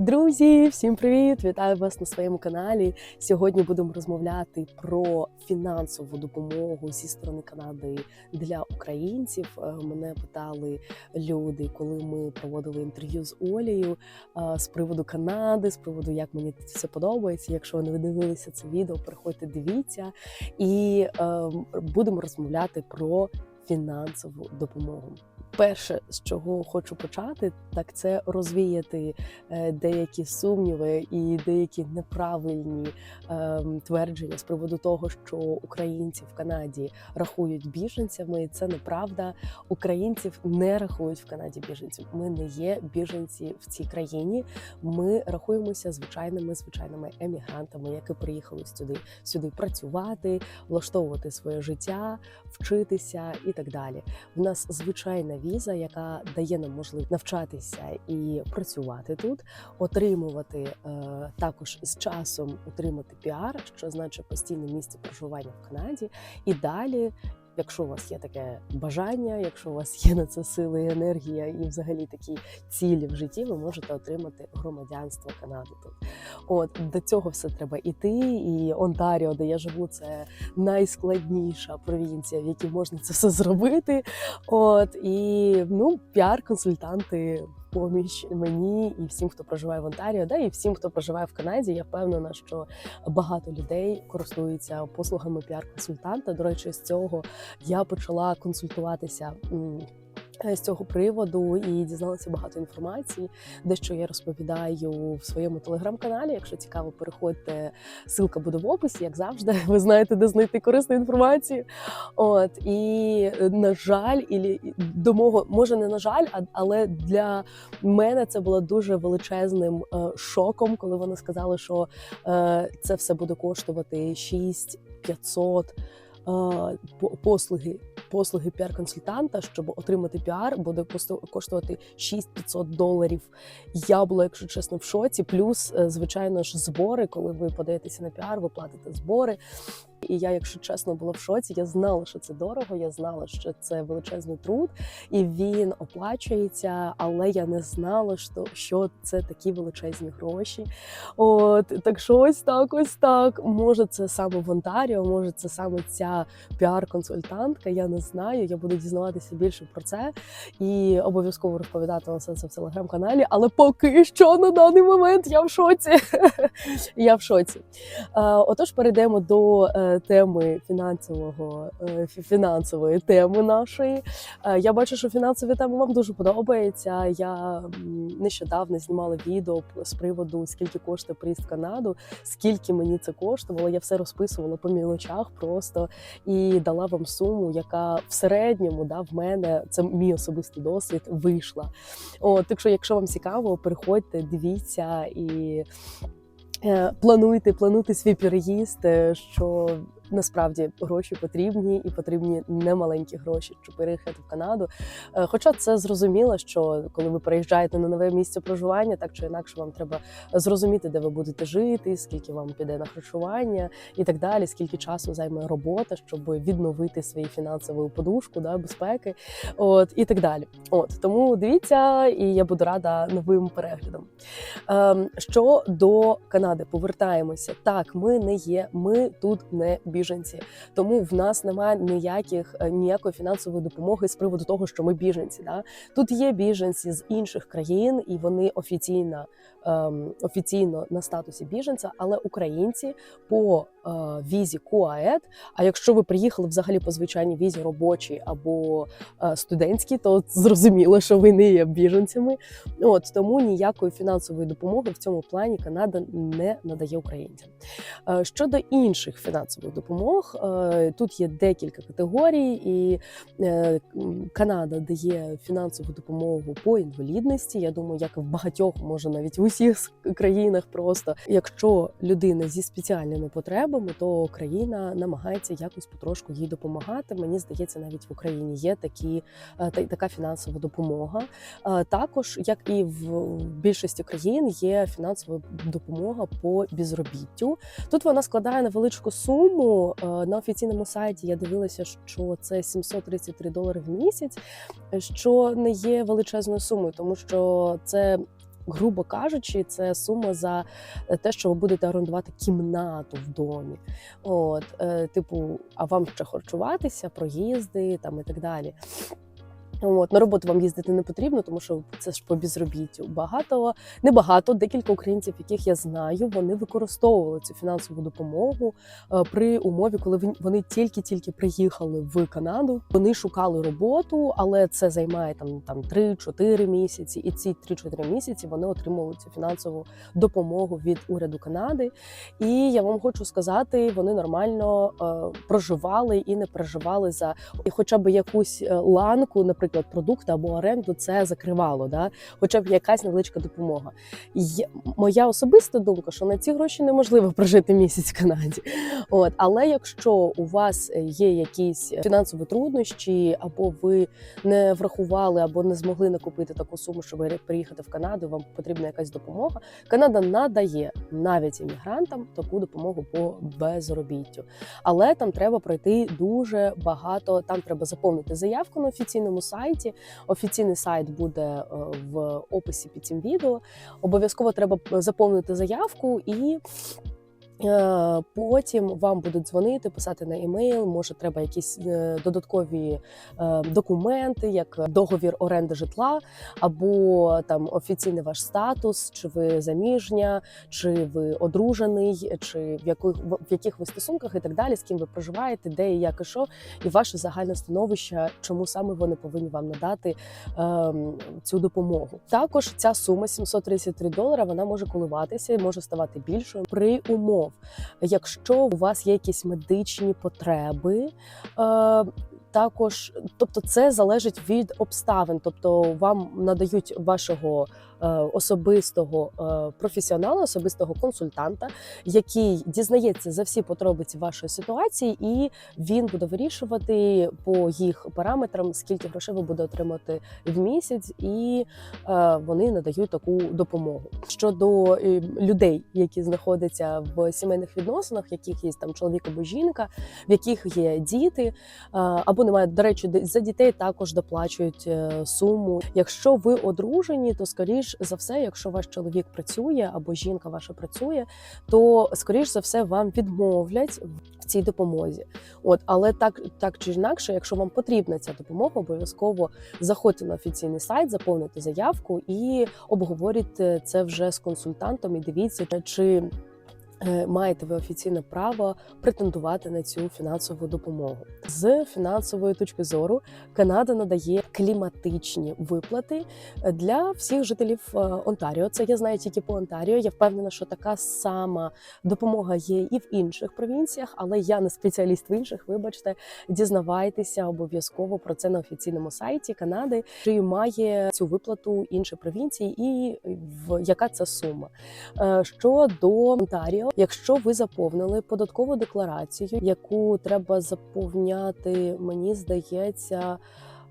Друзі, всім привіт! Вітаю вас на своєму каналі. Сьогодні будемо розмовляти про фінансову допомогу зі сторони Канади для українців. Е, Мене питали люди, коли ми проводили інтерв'ю з Олею е, з приводу Канади, з приводу як мені все подобається. Якщо ви не дивилися це відео, переходьте, дивіться, і е, будемо розмовляти про фінансову допомогу. Перше, з чого хочу почати, так це розвіяти е, деякі сумніви і деякі неправильні е, твердження з приводу того, що українці в Канаді рахують біженцями. Це неправда. Українців не рахують в Канаді біженців. Ми не є біженці в цій країні. Ми рахуємося звичайними звичайними емігрантами, які приїхали сюди сюди працювати, влаштовувати своє життя, вчитися і так далі. В нас звичайна віза, яка дає нам можливість навчатися і працювати тут, отримувати е, також з часом отримати піар, що значить постійне місце проживання в Канаді, і далі. Якщо у вас є таке бажання, якщо у вас є на це сили і енергія, і взагалі такі цілі в житті, ви можете отримати громадянство Канади тут. От до цього все треба іти. І Онтаріо, де я живу, це найскладніша провінція, в якій можна це все зробити. От і ну, піар-консультанти поміч мені і всім, хто проживає в Онтаріо, да і всім, хто проживає в Канаді. Я впевнена, що багато людей користуються послугами піар-консультанта. До речі, з цього я почала консультуватися. Е, З цього приводу і дізналася багато інформації, дещо я розповідаю в своєму телеграм-каналі. Якщо цікаво, переходьте. Ссылка буде в описі, як завжди. Ви знаєте, де знайти корисну інформацію. От і е, на жаль, і до мого може не на жаль, а але для мене це було дуже величезним е, шоком, коли вони сказали, що це все буде коштувати 6500 е, по- послуги. Послуги піар-консультанта, щоб отримати піар, буде коштувати 6500 доларів. Я була, якщо чесно, в шоці. Плюс, е, звичайно ж, збори, коли ви подаєтеся на піар, ви платите збори. І я, якщо чесно, була в шоці. Я знала, що це дорого. Я знала, що це величезний труд, і він оплачується. Але я не знала, що, що це такі величезні гроші. От так що ось так, ось так. Може, це саме в Онтаріо, може, це саме ця піар-консультантка. Я не знаю. Я буду дізнаватися більше про це і обов'язково розповідати на все це в телеграм-каналі. Але поки що на даний момент я в шоці. я в шоці. Е, Отож, перейдемо до е, теми фінансового е, фінансової теми нашої. Е, Я бачу, що фінансові теми вам дуже подобається. Я нещодавно знімала відео з приводу скільки коштує приїзд в Канаду, скільки мені це коштувало. Я все розписувала по мілочах просто і дала вам суму, яка в середньому да, в мене це мій особистий досвід вийшла. От, так що, якщо вам цікаво, переходьте, дивіться і плануйте, плануйте свій переїзд, е, що насправді гроші потрібні і потрібні немаленькі гроші, щоб переїхати в Канаду. Е, Хоча це зрозуміло, що коли ви переїжджаєте на нове місце проживання, так чи інакше вам треба зрозуміти, де ви будете жити, скільки вам піде на харчування і так далі, скільки часу займе робота, щоб відновити свою фінансову подушку, да, безпеки, от і так далі. От тому дивіться, і я буду рада новим переглядом. Ем, що до Канади, повертаємося. Так, ми не є, ми тут не біженці, тому в нас немає ніяких е, ніякої фінансової допомоги з приводу того, що ми біженці. Да? Тут є біженці з інших країн, і вони офіційно, ем, офіційно на статусі біженця, але українці по е, візі КУАЕД. А якщо ви приїхали взагалі по звичайній візі робочій або е, студентській, то зрозуміло, що ви не є біженцями. От тому ніякої фінансової допомоги в цьому плані Канада не надає українцям. Е, Щодо інших фінансових допомог, е, тут є декілька категорій, і е, Канада дає фінансову допомогу по інвалідності. Я думаю, як в багатьох, може навіть в усіх країнах. Просто якщо людина зі спеціальними потребами, то країна намагається якось потрошку їй допомагати. Мені здається, навіть в Україні є такі е, та- така фінансова допомога. Також, як і в більшості країн, є фінансова допомога по безробіттю. Тут вона складає невеличку суму. Е, На офіційному сайті я дивилася, що це 733 долари в місяць, що не є величезною сумою, тому що це грубо кажучи, це сума за те, що ви будете орендувати кімнату в домі. От, е, типу, а вам ще харчуватися, проїзди там і так далі. От, на роботу вам їздити не потрібно, тому що це ж по безробіттю. Багато, небагато, декілька українців, яких я знаю, вони використовували цю фінансову допомогу е, при умові, коли вони тільки-тільки приїхали в Канаду. Вони шукали роботу, але це займає там, там 3-4 місяці. І ці 3-4 місяці вони отримували цю фінансову допомогу від уряду Канади. І я вам хочу сказати, вони нормально е, проживали і не переживали за хоча б якусь е, ланку, наприклад, продукти або оренду, це закривало, да? хоча б якась невеличка допомога. І моя особиста думка, що на ці гроші неможливо прожити місяць в Канаді. От, але якщо у вас є якісь фінансові труднощі, або ви не врахували, або не змогли накупити таку суму, щоб приїхати в Канаду, вам потрібна якась допомога. Канада надає навіть іммігрантам таку допомогу по безробіттю. Але там треба пройти дуже багато. Там треба заповнити заявку на офіційному сайті. Офіційний сайт буде е, в описі під цим відео. Обов'язково треба заповнити заявку і. Е, Потім вам будуть дзвонити, писати на емейл. Може, треба якісь е, додаткові е, документи, як договір оренди житла, або там офіційний ваш статус, чи ви заміжня, чи ви одружений, чи в яких в яких ви стосунках і так далі, з ким ви проживаєте, де і як і що, і ваше загальне становище, чому саме вони повинні вам надати ем, цю допомогу. Також ця сума 733 долара вона може коливатися і може ставати більшою при умов, якщо у вас є якісь медичні потреби. Е, також, тобто, це залежить від обставин, тобто вам надають вашого особистого е, професіонала, особистого консультанта, який дізнається за всі подробиці вашої ситуації, і він буде вирішувати по їх параметрам, скільки грошей ви будете отримати в місяць, і е, вони надають таку допомогу. Щодо е, людей, які знаходяться в сімейних відносинах, яких є там чоловік або жінка, в яких є діти, е, або немає, до речі, за дітей також доплачують е, суму. Якщо ви одружені, то скоріш за все, якщо ваш чоловік працює або жінка ваша працює, то скоріш за все вам відмовлять в цій допомозі. От, але так, так чи інакше, якщо вам потрібна ця допомога, обов'язково заходьте на офіційний сайт, заповнюйте заявку і обговорюйте це вже з консультантом. І дивіться, чи маєте ви офіційне право претендувати на цю фінансову допомогу. З фінансової точки зору Канада надає кліматичні виплати для всіх жителів е, Онтаріо. Це я знаю тільки по Онтаріо. Я впевнена, що така сама допомога є і в інших провінціях, але я не спеціаліст в інших. Вибачте, дізнавайтеся обов'язково про це на офіційному сайті Канади, чи має цю виплату інші провінції, і в яка це сума. Е, Щодо Онтаріо, якщо ви заповнили податкову декларацію, яку треба заповняти, мені здається,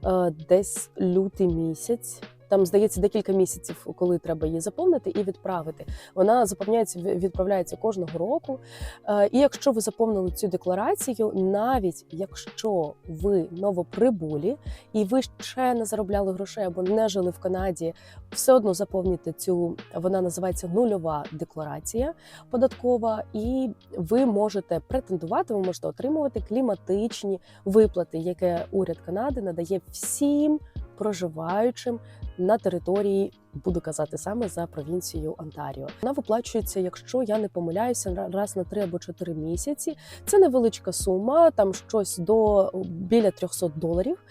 е, десь лютий місяць. Там здається декілька місяців, коли треба її заповнити і відправити. Вона заповняється відправляється кожного року. Е, І якщо ви заповнили цю декларацію, навіть якщо ви новоприбулі і ви ще не заробляли грошей або не жили в Канаді, все одно заповніте цю. Вона називається нульова декларація податкова, і ви можете претендувати, ви можете отримувати кліматичні виплати, яке уряд Канади надає всім проживаючим на території. Буду казати саме за провінцією Онтаріо. Вона виплачується, якщо я не помиляюся, раз на три або чотири місяці. Це невеличка сума, там щось до біля 300 доларів.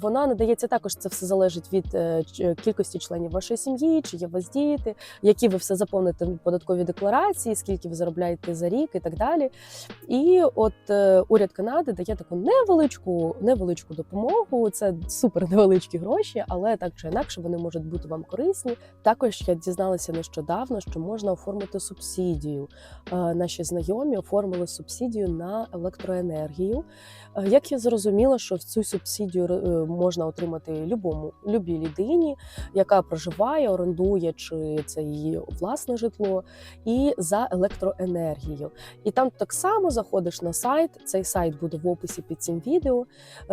Вона надається також. Це все залежить від е, кількості членів вашої сім'ї, чи є у вас діти, які ви все заповните в податковій декларації, скільки ви заробляєте за рік і так далі. І от е, уряд Канади дає таку невеличку, невеличку допомогу. Це супер невеличкі гроші, але так чи інакше вони можуть бути вам корисні. Також я дізналася нещодавно, що можна оформити субсидію. Е, Наші знайомі оформили субсидію на електроенергію. Е, Як я зрозуміла, що в цю субсидію е, можна отримати любому любій людині, яка проживає, орендує, чи це її власне житло, і за електроенергію. І там так само заходиш на сайт. Цей сайт буде в описі під цим відео.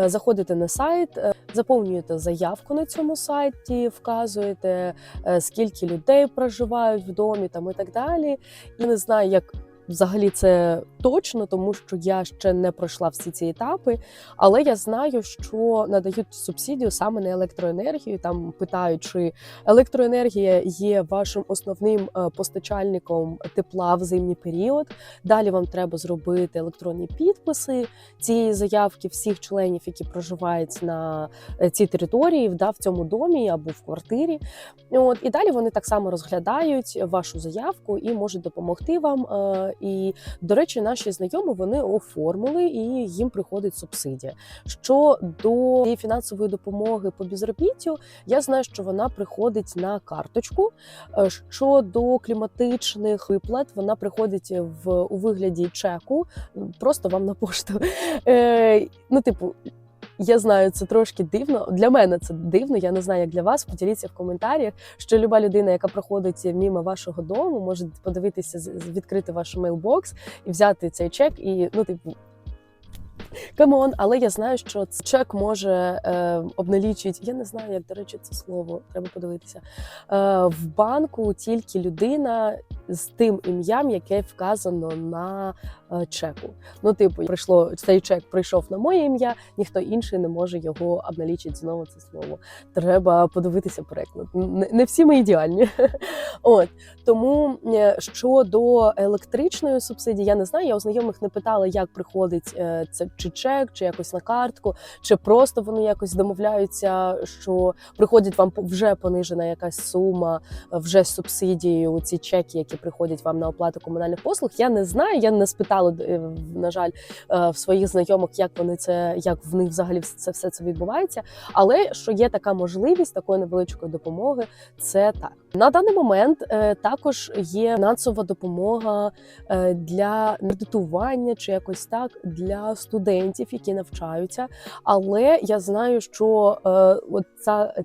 Заходите на сайт, заповнюєте заявку на цьому сайті. Кількості вказуєте, е, скільки людей проживають в домі там і так далі. І не знаю, як взагалі це точно, тому що я ще не пройшла всі ці етапи. Але я знаю, що надають субсидію саме на електроенергію. Там питають, чи електроенергія є вашим основним е, постачальником тепла в зимній період. Далі вам треба зробити електронні підписи цієї заявки всіх членів, які проживають на е, цій території, да, в цьому домі або в квартирі. От і далі вони так само розглядають вашу заявку і можуть допомогти вам. І до речі, наші знайомі вони оформили і їм приходить субсидія. Щодо фінансової допомоги по безробіттю, я знаю, що вона приходить на карточку. Е, Щодо кліматичних виплат, вона приходить в у вигляді чеку, просто вам на пошту. Е, Ну, типу. Я знаю, це трошки дивно. Для мене це дивно. Я не знаю, як для вас. Поділіться в коментарях, що люба людина, яка проходить мімо вашого дому, може подивитися, відкрити ваш мейлбокс і взяти цей чек. І ну, типу, камон, але я знаю, що чек може е, обналічити. Я не знаю, як до речі, це слово. Треба подивитися. Е, в банку тільки людина з тим ім'ям, яке вказано на е, чеку. Ну, типу, прийшло цей чек прийшов на моє ім'я, ніхто інший не може його обналічити знову це слово. Треба подивитися переклад. Не, всі ми ідеальні. От тому е, щодо електричної субсидії, я не знаю. Я у знайомих не питала, як приходить е, це чи чек, чи якось на картку, чи просто вони якось домовляються, що приходить вам вже понижена якась сума вже з субсидією. Ці чеки, які приходять вам на оплату комунальних послуг. Я не знаю. Я не спитала е, на жаль е, в своїх знайомих, як вони це, як в них взагалі це все це відбувається. Але що є така можливість такої невеличкої допомоги, це так. На даний момент е, також є фінансова допомога для кредитування чи якось так для студентів, які навчаються. Але я знаю, що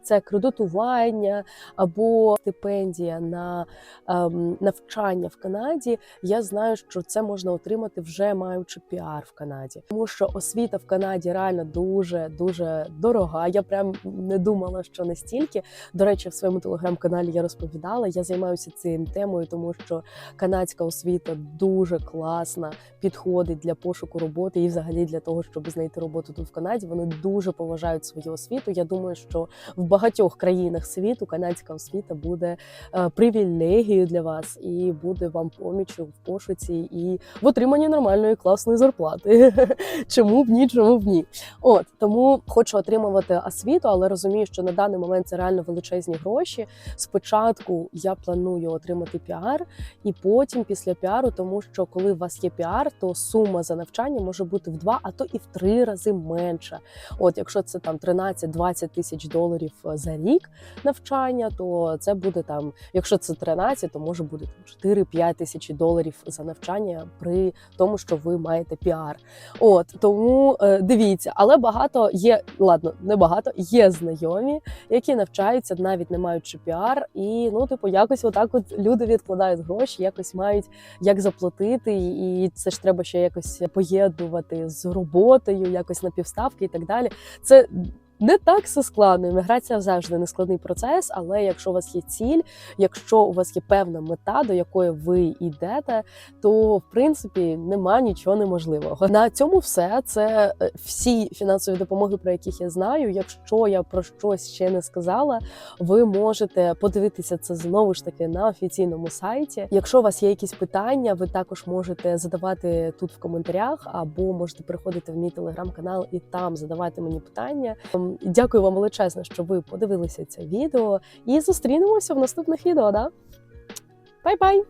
це, кредитування або стипендія на ем, навчання в Канаді. Я знаю, що це можна отримати вже маючи піар в Канаді, тому що освіта в Канаді реально дуже дуже дорога. Я прям не думала, що настільки. До речі, в своєму телеграм-каналі я розповідала. Я займаюся цим темою, тому що канадська освіта дуже класна, підходить для пошуку роботи і взагалі для того, щоб знайти роботу тут в Канаді. Вони дуже поважають свою освіту. Я думаю, що в багатьох країнах світу канадська освіта буде е, привілегією для вас і буде вам помічю в пошуці і в отриманні нормальної класної зарплати. Чому б ні, чому б ні? От тому хочу отримувати освіту, але розумію, що на даний момент це реально величезні гроші. Спочатку я планую отримати піар, і потім після піару, тому що коли у вас є піар, то сума за навчання може бути в два, а то і в три рази менша. От, якщо це там 13-20 тисяч доларів е, за рік навчання, то це буде там, якщо це 13, то може бути 4-5 тисячі доларів за навчання при тому, що ви маєте піар. От тому е, дивіться, але багато є, ладно, не багато, є знайомі, які навчаються, навіть не маючи піар, і ну, типу, якось отак от люди відкладають гроші, якось мають як заплатити, і це ж треба ще якось поєднувати з роботою, якось на півставки і так далі. Це не так все складно. Імміграція завжди не складний процес, але якщо у вас є ціль, якщо у вас є певна мета, до якої ви йдете, то в принципі нема нічого неможливого. На цьому все. Це е, всі фінансові допомоги, про яких я знаю. Якщо я про щось ще не сказала, ви можете подивитися це знову ж таки на офіційному сайті. Якщо у вас є якісь питання, ви також можете задавати тут в коментарях, або можете переходити в мій телеграм-канал і там задавати мені питання. Дякую вам величезно, що ви подивилися це відео, і зустрінемося в наступних відео. Да? Бай-бай!